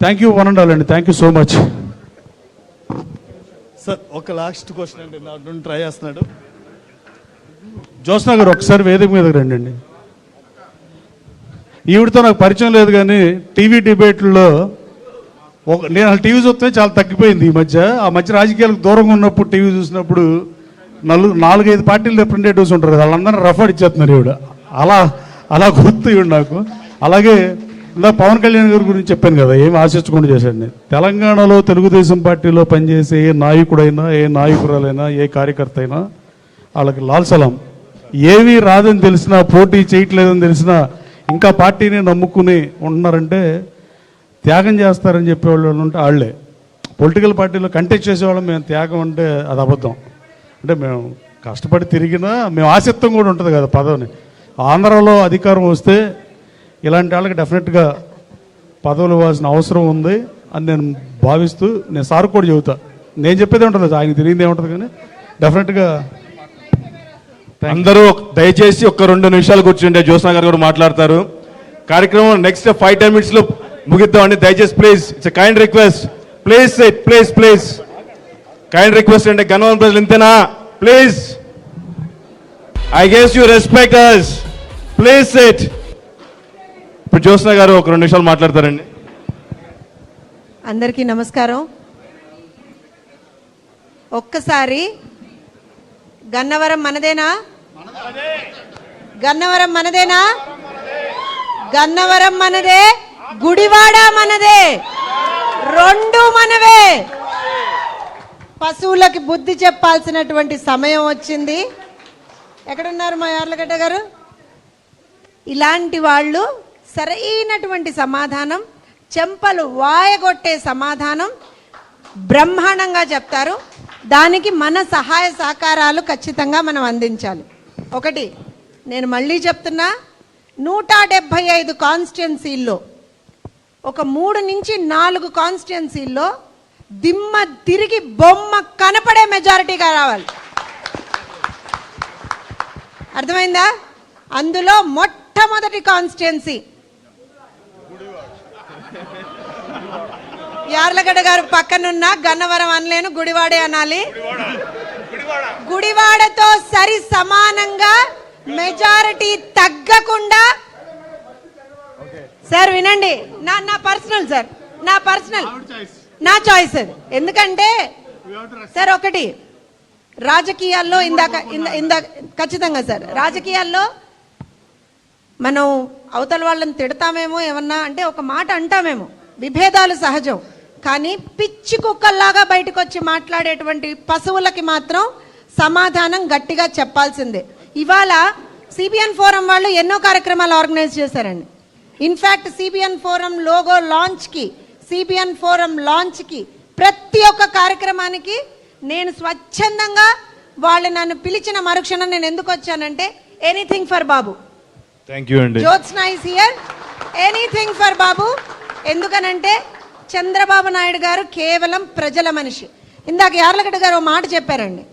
Thank you one and all అండి thank you so much sir ఒక last question అండి. నా నుండి ట్రై చేస్తున్నాడు. జ్యోత్స్నా గారు ఒకసారి వేదిక మీదకి రండి అండి ఈవిడతో నాకు పరిచయం లేదు కానీ టీవీ డిబేట్లో ఒక నేను టీవీ చూస్తే చాలా తగ్గిపోయింది ఈ మధ్య. ఆ మధ్య రాజకీయాలకు దూరంగా ఉన్నప్పుడు టీవీ చూసినప్పుడు నలుగు నాలుగైదు పార్టీలు రిప్రజెంటేటివ్స్ ఉంటారు కదా వాళ్ళందరూ రఫ్ ఇచ్చేస్తున్నారు ఈవిడ. అలా అలా గుర్తు ఈవిడ నాకు. అలాగే ఇందా పవన్ కళ్యాణ్ గారి గురించి చెప్పాను కదా ఏం ఆశించకుండా చేశాడు నేను. తెలంగాణలో తెలుగుదేశం పార్టీలో పనిచేసే ఏ నాయకుడైనా ఏ నాయకురాలైనా ఏ కార్యకర్త అయినా వాళ్ళకి లాల్ సలాం. ఏమీ రాదని తెలిసినా పోటీ చేయట్లేదని తెలిసినా ఇంకా పార్టీని నమ్ముకుని ఉంటున్నారంటే త్యాగం చేస్తారని చెప్పేవాళ్ళు ఉంటే వాళ్ళే పొలిటికల్ పార్టీలో కంటెస్ట్ చేసేవాళ్ళం మేము త్యాగం అంటే అది అబద్ధం. అంటే మేము కష్టపడి తిరిగినా మేము ఆసక్తం కూడా ఉంటుంది కదా పదవిని. ఆంధ్రాలో అధికారం వస్తే ఇలాంటి వాళ్ళకి డెఫినెట్గా పదవులు ఇవ్వాల్సిన అవసరం ఉంది అని నేను భావిస్తూ నేను సార్ కూడా చెబుతా. నేను చెప్పేదే ఉంటుంది ఆయన తిరిగింది ఏముంటుంది కానీ డెఫినెట్గా అందరూ దయచేసి ఒక రెండు నిమిషాలు కూర్చుంటే జ్యోత్స్నా గారు కూడా మాట్లాడతారు. కార్యక్రమం నెక్స్ట్ ఫైవ్ టెన్ మినిట్స్లో ముగిద్దామండి. దయచేసి please it's kind request please please please kind request అంటే గన్నవరం ప్రజలు ఇంతేనా? Please I guess you respect us please sit ఇప్పుడు జ్యోత్స్న గారు ఒక రెండు నిమిషాలు మాట్లాడతారండి. అందరికీ నమస్కారం. ఒక్కసారి గన్నవరం మనదేనా? గన్నవరం మనదేనా? గన్నవరం మనదే గుడివాడ మనదే రెండు మనవే. పశువులకి బుద్ధి చెప్పాల్సినటువంటి సమయం వచ్చింది. ఎక్కడున్నారు మా యార్లగడ్డ గారు? ఇలాంటి వాళ్ళు సరైనటువంటి సమాధానం చెంపలు వాయగొట్టే సమాధానం బ్రహ్మాండంగా చెప్తారు. దానికి మన సహాయ సహకారాలు ఖచ్చితంగా మనం అందించాలి. ఒకటి నేను మళ్ళీ చెప్తున్నా నూట డెబ్భై ఐదు కాన్స్టిట్యున్సీల్లో ఒక మూడు నుంచి నాలుగు కాన్స్టిట్యున్సీల్లో దిమ్మ తిరిగి బొమ్మ కనపడే మెజారిటీగా రావాలి. అర్థమైందా? అందులో మొట్టమొదటి కాన్స్టిట్యున్సీ యార్లగడ్డ గారు పక్కనున్న గన్నవరం అనలేను గుడివాడే అనాలి. గుడివాడతో సరి సమానంగా మెజారిటీ తగ్గకుండా సార్ వినండి. నా నా పర్సనల్ సార్ నా పర్సనల్. నా చాయిస్ ఎందుకంటే సార్ ఒకటి రాజకీయాల్లో ఇందాక ఇందా- ఇందాక ఖచ్చితంగా సార్ రాజకీయాల్లో మనం అవతల వాళ్ళని తిడతామేమో ఏమన్నా అంటే ఒక మాట అంటామేమో. విభేదాలు సహజం. కానీ పిచ్చి కుక్కల్లాగా బయటకు వచ్చి మాట్లాడేటువంటి పశువులకి మాత్రం సమాధానం గట్టిగా చెప్పాల్సిందే. ఇవాళ సిబిఎన్ ఫోరం వాళ్ళు ఎన్నో కార్యక్రమాలు ఆర్గనైజ్ చేశారండి. In fact CBN forum logo లాంచ్కి CBN forum లాంచ్కి ప్రతి ఒక్క కార్యక్రమానికి నేను స్వచ్ఛందంగా వాళ్ళు నన్ను పిలిచిన మరుక్షణం నేను ఎందుకు వచ్చానంటే anything for Babu thank you అండి. Jyotsna is here anything for Babu ఎందుకనంటే చంద్రబాబు నాయుడు గారు కేవలం ప్రజల మనిషి. ఇందాక యార్లగడ్డ గారు ఓ మాట చెప్పారండి.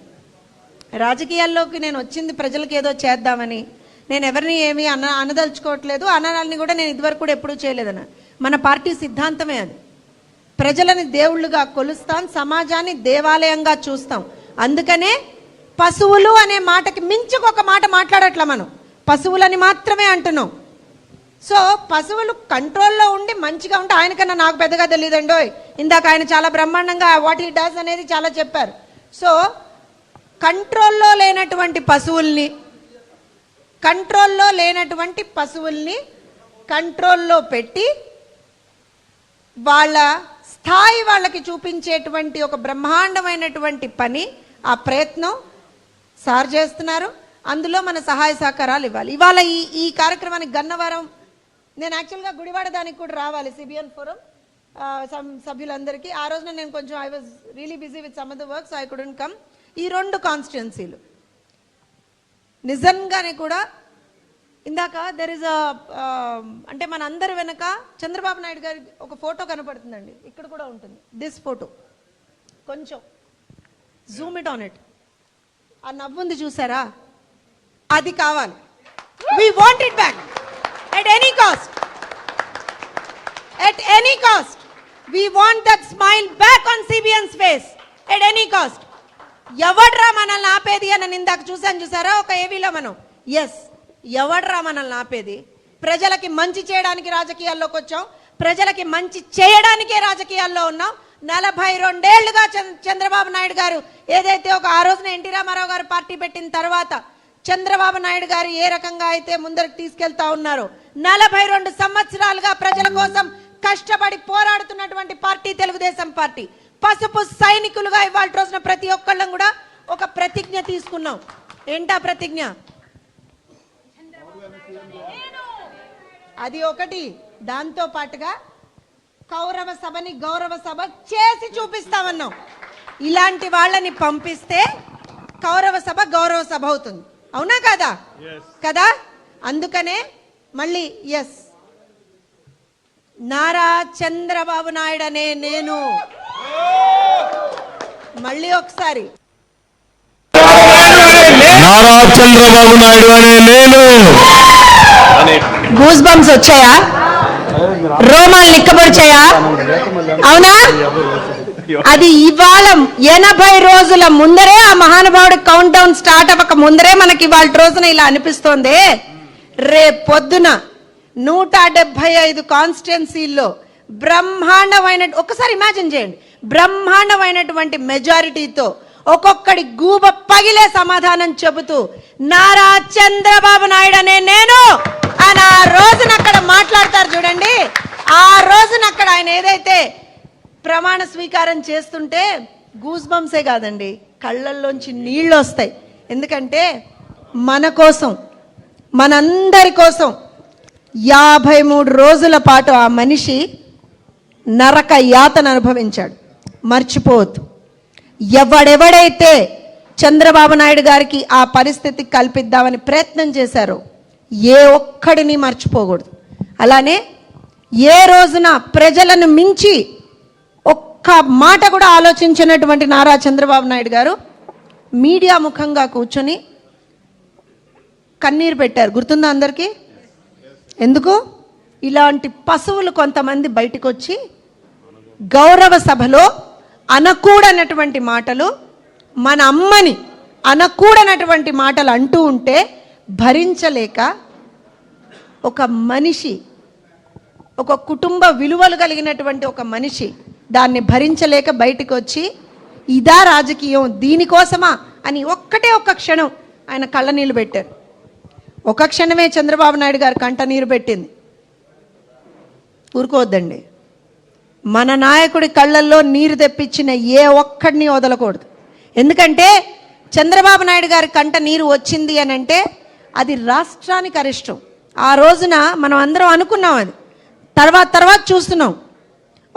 రాజకీయాల్లోకి నేను వచ్చింది ప్రజలకు ఏదో చేద్దామని. నేను ఎవరిని ఏమీ అన అనదలుచుకోవట్లేదు. అనాలని కూడా నేను ఇదివరకు కూడా ఎప్పుడూ చేయలేదన్న. మన పార్టీ సిద్ధాంతమే అది. ప్రజలని దేవుళ్ళుగా కొలుస్తాం సమాజాన్ని దేవాలయంగా చూస్తాం. అందుకనే పశువులు అనే మాటకి మించుకు ఒక మాట మాట్లాడట్లా మనం. పశువులని మాత్రమే అంటున్నాం. సో పశువులు కంట్రోల్లో ఉండి మంచిగా ఉంటే ఆయనకన్నా నాకు పెద్దగా తెలియదండో ఇందాక ఆయన చాలా బ్రహ్మాండంగా వాట్ హీ డస్ అనేది చాలా చెప్పారు. సో కంట్రోల్లో లేనటువంటి పశువుల్ని కంట్రోల్లో లేనటువంటి పశువుల్ని కంట్రోల్లో పెట్టి వాళ్ళ స్థాయి వాళ్ళకి చూపించేటువంటి ఒక బ్రహ్మాండమైనటువంటి పని ఆ ప్రయత్నం సార్ చేస్తున్నారు. అందులో మన సహాయ సహకారాలు ఇవ్వాలి. ఇవాళ ఈ ఈ కార్యక్రమానికి గన్నవరం నేను యాక్చువల్గా గుడివాడ దానికి కూడా రావాలి సిబిఎన్ ఫోరం సభ్యులందరికీ. ఆ రోజున నేను కొంచెం I was really busy with some of the works I couldn't come ఈ రెండు కాన్స్టిట్యున్సీలు నిజంగానే కూడా ఇందాక దెర్ ఇస్ అ అంటే మన అందరి వెనక చంద్రబాబు నాయుడు గారి ఒక ఫోటో కనపడుతుందండి. ఇక్కడ కూడా ఉంటుంది. దిస్ ఫోటో కొంచెం. జూమ్ ఇట్ ఆన్ ఇట్ ఆ నవ్వుంది చూసారా? అది కావాలి. We want it back at any cost at any cost we want that smile back on CBN's face at any cost ఎవడ్రా మనల్ని ఆపేది అని ఇందాక చూసాను చూసారా? ఒక ఏవీలో మనం. ఎస్ ఎవడ్రా మనల్ని ఆపేది? ప్రజలకి మంచి చేయడానికి రాజకీయాల్లోకి వచ్చాం. ప్రజలకి మంచి చేయడానికే రాజకీయాల్లో ఉన్నాం. నలభై రెండేళ్ళుగా చంద్ర- చంద్రబాబు నాయుడు గారు ఏదైతే ఒక ఆ రోజున ఎన్టీ రామారావు గారు పార్టీ పెట్టిన తర్వాత చంద్రబాబు నాయుడు గారు ఏ రకంగా అయితే ముందరకు తీసుకెళ్తా ఉన్నారో నలభై రెండు సంవత్సరాలుగా ప్రజల కోసం కష్టపడి పోరాడుతున్నటువంటి పార్టీ తెలుగుదేశం పార్టీ. పసుపు సైనికులుగా ఇవాళ రోజున ప్రతి ఒక్కళ్ళం కూడా ఒక ప్రతిజ్ఞ తీసుకున్నాం. ఏంటా ప్రతిజ్ఞ? అది ఒకటి. దాంతో పాటుగా కౌరవ సభని గౌరవ సభ చేసి చూపిస్తామన్నాం. ఇలాంటి వాళ్ళని పంపిస్తే కౌరవ సభ గౌరవ సభ అవుతుంది. అవునా కదా? కదా? అందుకనే మళ్ళీ ఎస్ నారా చంద్రబాబు నాయుడు అనే నేను. మళ్ళీ ఒకసారి. నారా చంద్రబాబు నాయుడు అనే నేను. గూస్ బంప్స్ వచ్చాయా? రోమాలు నిక్కబడిచాయా? అవునా? అది ఇవాళ ఎనభై రోజుల ముందరే ఆ మహానుభావుడు కౌంట్ డౌన్ స్టార్ట్ అవ్వక ముందరే మనకి ఇవాళ రోజున ఇలా అనిపిస్తోంది. రేపు పొద్దున నూట డెబ్బై ఐదు కాన్స్టిట్యున్సీల్లో బ్రహ్మాండమైన ఒకసారి ఇమాజిన్ చేయండి. బ్రహ్మాండమైనటువంటి మెజారిటీతో ఒక్కొక్కడి గూబ పగిలే సమాధానం చెబుతూ నారా చంద్రబాబు నాయుడు అనే నేను! అని ఆ రోజున అక్కడ మాట్లాడతారు చూడండి. ఆ రోజున అక్కడ ఆయన ఏదైతే ప్రమాణ స్వీకారం చేస్తుంటే గూస్ బంప్సే కాదండి. కళ్ళల్లోంచి నీళ్ళు వస్తాయి. ఎందుకంటే మన కోసం మనందరి కోసం యాభై మూడు రోజుల పాటు ఆ మనిషి నరక యాతను అనుభవించాడు. మర్చిపోవద్దు. ఎవడెవడైతే చంద్రబాబు నాయుడు గారికి ఆ పరిస్థితి కల్పిద్దామని ప్రయత్నం చేశారో ఏ ఒక్కడిని మర్చిపోకూడదు. అలానే ఏ రోజున ప్రజలను మించి ఒక్క మాట కూడా ఆలోచించినటువంటి నారా చంద్రబాబు నాయుడు గారు మీడియా ముఖంగా కూర్చొని కన్నీరు పెట్టారు. గుర్తుందా అందరికీ? ఎందుకు? ఇలాంటి పశువులు కొంతమంది బయటకు వచ్చి గౌరవ సభలో అనకూడనటువంటి మాటలు మన అమ్మని అనకూడనటువంటి మాటలు అంటూ ఉంటే భరించలేక ఒక మనిషి ఒక కుటుంబ విలువలు కలిగినటువంటి ఒక మనిషి దాన్ని భరించలేక బయటకు వచ్చి ఇదా రాజకీయం దీనికోసమా? అని ఒక్కటే ఒక్క క్షణం ఆయన కళ్ళ నీళ్ళు పెట్టారు. ఒక క్షణమే చంద్రబాబు నాయుడు గారు కంట నీరు పెట్టింది. ఊరుకోవద్దండి. మన నాయకుడి కళ్ళల్లో నీరు తెప్పించిన ఏ ఒక్కడిని వదలకూడదు. ఎందుకంటే చంద్రబాబు నాయుడు గారి కంట నీరు వచ్చింది అని అంటే అది రాష్ట్రానికి అరిష్టం. ఆ రోజున మనం అందరం అనుకున్నాం అది. తర్వాత తర్వాత చూస్తున్నాం.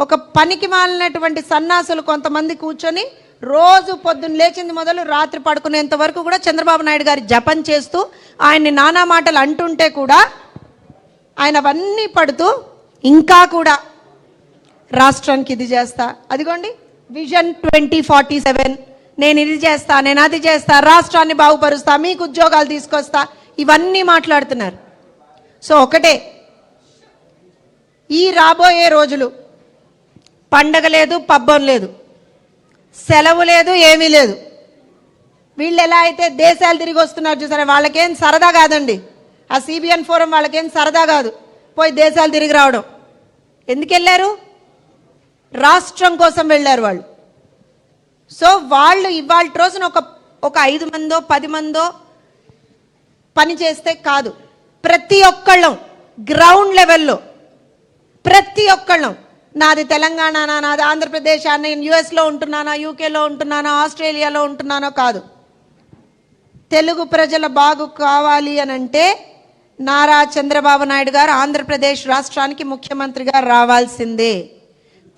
ఒక పనికి మాలినటువంటి సన్నాసులు కొంతమంది కూర్చొని రోజు పొద్దున్న లేచింది మొదలు రాత్రి పడుకునేంత వరకు కూడా చంద్రబాబు నాయుడు గారి జపం చేస్తూ ఆయన్ని నానా మాటలు అంటుంటే కూడా ఆయన అవన్నీ పడుతూ ఇంకా కూడా రాష్ట్రానికి ఇది చేస్తా. అదిగోండి విజన్ ట్వంటీ ఫార్టీ సెవెన్ నేను ఇది చేస్తా నేను అది చేస్తా రాష్ట్రాన్ని బాగుపరుస్తా మీకు ఉద్యోగాలు తీసుకొస్తా ఇవన్నీ మాట్లాడుతున్నారు. సో ఒకటే ఈ రాబోయే రోజులు పండగ లేదు పబ్బం లేదు. సెలవు లేదు ఏమీ లేదు. వీళ్ళు ఎలా అయితే దేశాలు తిరిగి వస్తున్నారు చూసారా వాళ్ళకేం సరదా కాదండి. ఆ సిబిఎన్ ఫోరం వాళ్ళకేం సరదా కాదు. పోయి దేశాలు తిరిగి రావడం. ఎందుకు వెళ్ళారు? రాష్ట్రం కోసం వెళ్ళారు వాళ్ళు. సో వాళ్ళు ఇవాళ రోజున ఒక ఒక ఐదు మందో పది మందో పని చేస్తే కాదు. ప్రతి ఒక్కళ్ళం గ్రౌండ్ లెవెల్లో ప్రతి ఒక్కళ్ళం నాది తెలంగాణ నాది ఆంధ్రప్రదేశ్ నేను యుఎస్లో ఉంటున్నానా యూకేలో ఉంటున్నానా ఆస్ట్రేలియాలో ఉంటున్నానో కాదు. తెలుగు ప్రజల బాగు కావాలి అని అంటే నారా చంద్రబాబు నాయుడు గారు ఆంధ్రప్రదేశ్ రాష్ట్రానికి ముఖ్యమంత్రిగా రావాల్సిందే.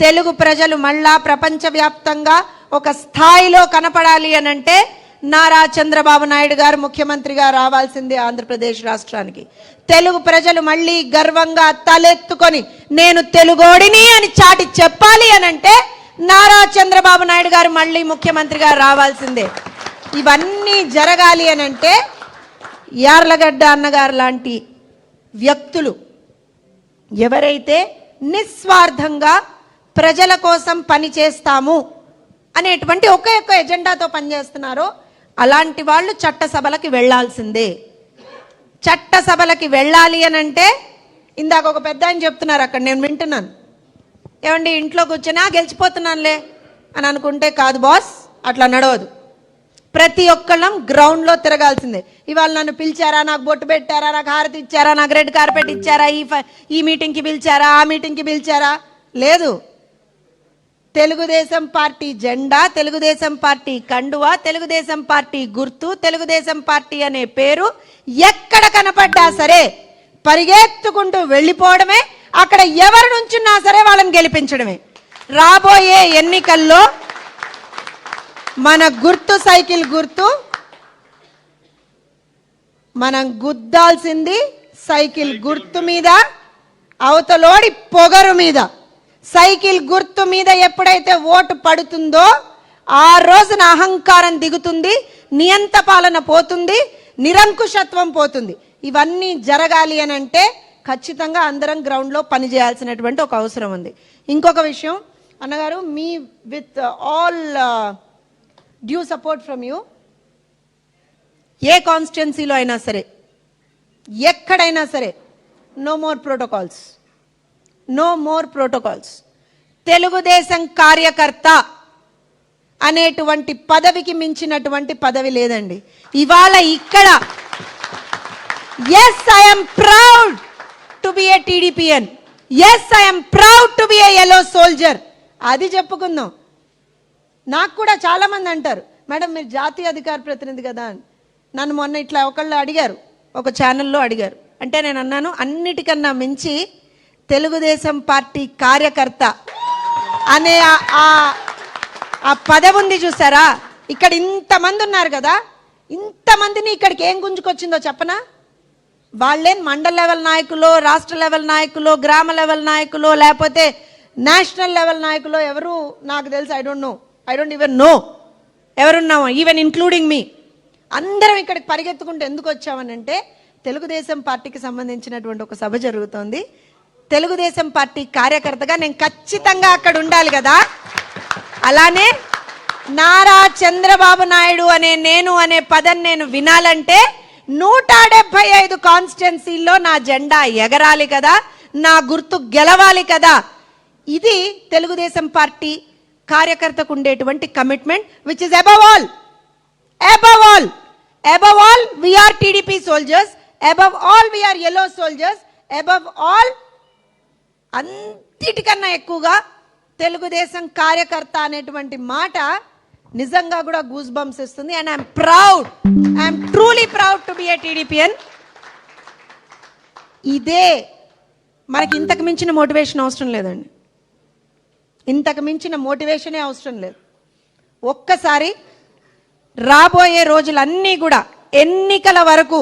తెలుగు ప్రజలు మళ్ళా ప్రపంచవ్యాప్తంగా ఒక స్థాయిలో కనపడాలి అని అంటే నారా చంద్రబాబు నాయుడు గారు ముఖ్యమంత్రిగా రావాల్సిందే ఆంధ్రప్రదేశ్ రాష్ట్రానికి. తెలుగు ప్రజలు మళ్ళీ గర్వంగా తలెత్తుకొని నేను తెలుగోడిని అని చాటి చెప్పాలి అని అంటే నారా చంద్రబాబు నాయుడు గారు మళ్ళీ ముఖ్యమంత్రిగా రావాల్సిందే. ఇవన్నీ జరగాలి అని అంటే యార్లగడ్డ అన్నగారు లాంటి వ్యక్తులు ఎవరైతే నిస్వార్థంగా ప్రజల కోసం పని చేస్తాము అనేటువంటి ఒకే ఒక్క ఎజెండాతో పనిచేస్తున్నారో అలాంటి వాళ్ళు చట్టసభలకి వెళ్ళాల్సిందే. చట్టసభలకి వెళ్ళాలి అని అంటే ఇందాక ఒక పెద్ద ఆయన చెప్తున్నారు అక్కడ నేను వింటున్నాను. ఏమండి ఇంట్లో కూర్చొని "ఆ, గెలిచిపోతున్నానులే అని అనుకుంటే కాదు బాస్ అట్లా నడవదు. ప్రతి ఒక్కళ్ళం గ్రౌండ్లో తిరగాల్సిందే. ఇవాళ నన్ను పిలిచారా నాకు బొట్టు పెట్టారా నాకు హారతి ఇచ్చారా నాకు రెడ్ కార్పెట్ ఇచ్చారా ఈ ఈ మీటింగ్కి పిలిచారా ఆ మీటింగ్కి పిలిచారా? లేదు. తెలుగుదేశం పార్టీ జెండా తెలుగుదేశం పార్టీ కండువా తెలుగుదేశం పార్టీ గుర్తు తెలుగుదేశం పార్టీ అనే పేరు ఎక్కడ కనపడ్డా సరే పరిగెత్తుకుంటూ వెళ్ళిపోవడమే అక్కడ ఎవరు నుంచున్నా సరే వాళ్ళని గెలిపించడమే. రాబోయే ఎన్నికల్లో మన గుర్తు సైకిల్ గుర్తు మనం గుద్దాల్సింది సైకిల్ గుర్తు మీద అవతలోడి పొగరు మీద. సైకిల్ గుర్తు మీద ఎప్పుడైతే ఓటు పడుతుందో ఆ రోజున అహంకారం దిగుతుంది నియంత పాలన పోతుంది నిరంకుశత్వం పోతుంది. ఇవన్నీ జరగాలి అని అంటే ఖచ్చితంగా అందరం గ్రౌండ్లో పనిచేయాల్సినటువంటి ఒక అవసరం ఉంది. ఇంకొక విషయం అన్నగారు మీ with all due support from you. ఏ కాన్స్టిట్యున్సీలో అయినా సరే ఎక్కడైనా సరే no more protocols. No more protocols Telugu Desam కార్యకర్త అనేటువంటి పదవికి మించినటువంటి పదవి లేదండి. ఇవాళ ఇక్కడ yes I'm proud to be a TDPian yes I'm proud to be a yellow soldier అది చెప్పుకుందాం. నాకు కూడా చాలామంది అంటారు మేడం మీరు జాతీయ అధికార ప్రతినిధి కదా అని. నన్ను మొన్న ఇట్లా ఒకళ్ళు అడిగారు ఒక ఛానల్లో అడిగారు. అంటే నేను అన్నాను అన్నిటికన్నా మించి తెలుగుదేశం పార్టీ కార్యకర్త అనే ఆ- పదం పదవి ఉంది చూసారా? ఇక్కడ ఇంతమంది ఉన్నారు కదా? ఇంతమందిని ఇక్కడికి ఏం గుంజుకొచ్చిందో చెప్పనా? వాళ్ళేం మండల్ లెవెల్ నాయకులు రాష్ట్ర లెవెల్ నాయకులు గ్రామ లెవెల్ నాయకులు లేకపోతే నేషనల్ లెవెల్ నాయకులు ఎవరు? నాకు తెలుసు I don't know I don't even know ఎవరున్నాము? Even including మీ అందరం ఇక్కడికి పరిగెత్తుకుంటూ ఎందుకు వచ్చామనంటే తెలుగుదేశం పార్టీకి సంబంధించినటువంటి ఒక సభ జరుగుతోంది. తెలుగుదేశం పార్టీ కార్యకర్తగా నేను ఖచ్చితంగా అక్కడ ఉండాలి కదా? అలానే నారా చంద్రబాబు నాయుడు అనే నేను అనే పదం నేను వినాలంటే నూట డెబ్బై ఐదు కాన్స్టిట్యున్సీల్లో నా జెండా ఎగరాలి కదా? నా గుర్తు గెలవాలి కదా? ఇది తెలుగుదేశం పార్టీ కార్యకర్తకు ఉండేటువంటి commitment which is above all above all above all we are TDP soldiers above all we are yellow soldiers above all అంతటికన్నా ఎక్కువగా తెలుగుదేశం కార్యకర్త అనేటువంటి మాట నిజంగా కూడా గూస్ బంప్స్ ఇస్తుంది and I'm proud I'm truly proud to be a TDPian ఇదే మనకి ఇంతకు మించిన మోటివేషన్ అవసరం లేదండి. ఇంతకు మించిన మోటివేషనే అవసరం లేదు. ఒక్కసారి రాబోయే రోజులన్నీ కూడా ఎన్నికల వరకు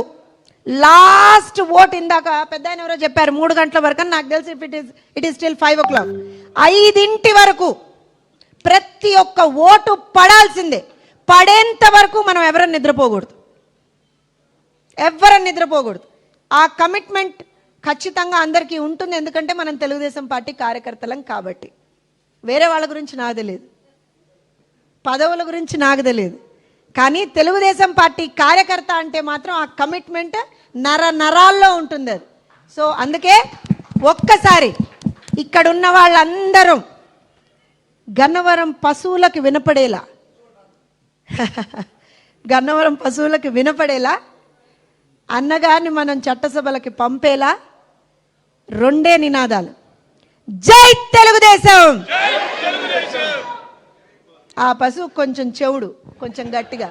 లాస్ట్ ఓట్ ఇందాక పెద్ద ఆయన ఎవరో చెప్పారు మూడు గంటల వరకు నాకు తెలిసి it is it is still five o'clock ఐదింటి వరకు ప్రతి ఒక్క ఓటు పడాల్సిందే. పడేంత వరకు మనం ఎవరైనా నిద్రపోకూడదు. ఎవరైనా నిద్రపోకూడదు. ఆ కమిట్మెంట్ ఖచ్చితంగా అందరికీ ఉంటుంది ఎందుకంటే మనం తెలుగుదేశం పార్టీ కార్యకర్తలం కాబట్టి. వేరే వాళ్ళ గురించి నాకు తెలియదు. పదవుల గురించి నాకు తెలియదు. కానీ తెలుగుదేశం పార్టీ కార్యకర్త అంటే మాత్రం ఆ కమిట్మెంట్ నర నరాల్లో ఉంటుంది అది. సో అందుకే ఒక్కసారి ఇక్కడ ఉన్న వాళ్ళందరూ గన్నవరం పశువులకు వినపడేలా. గన్నవరం పశువులకు వినపడేలా. అన్నగారిని మనం చట్టసభలకి పంపేలా. రెండే నినాదాలు. జై తెలుగుదేశం! ఆ పశువు కొంచెం చెవుడు కొంచెం గట్టిగా.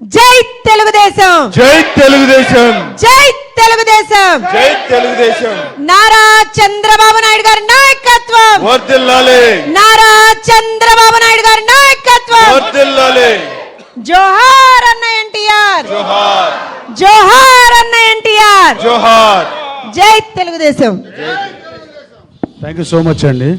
జై తెలుగుదేశం! జై తెలుగుదేశం! జై తెలుగుదేశం! జై తెలుగుదేశం! నారా చంద్రబాబు నాయుడు గారి నాయకత్వం! వర్దిల్లాలి నారా చంద్రబాబు నాయుడు గారి నాయకత్వం! వర్దిల్లాలి జోహార్ అన్న ఎన్టీఆర్! జోహార్! జోహార్ అన్న ఎన్టీఆర్! జోహార్! జై Telugu Desam! Thank you so much అండి.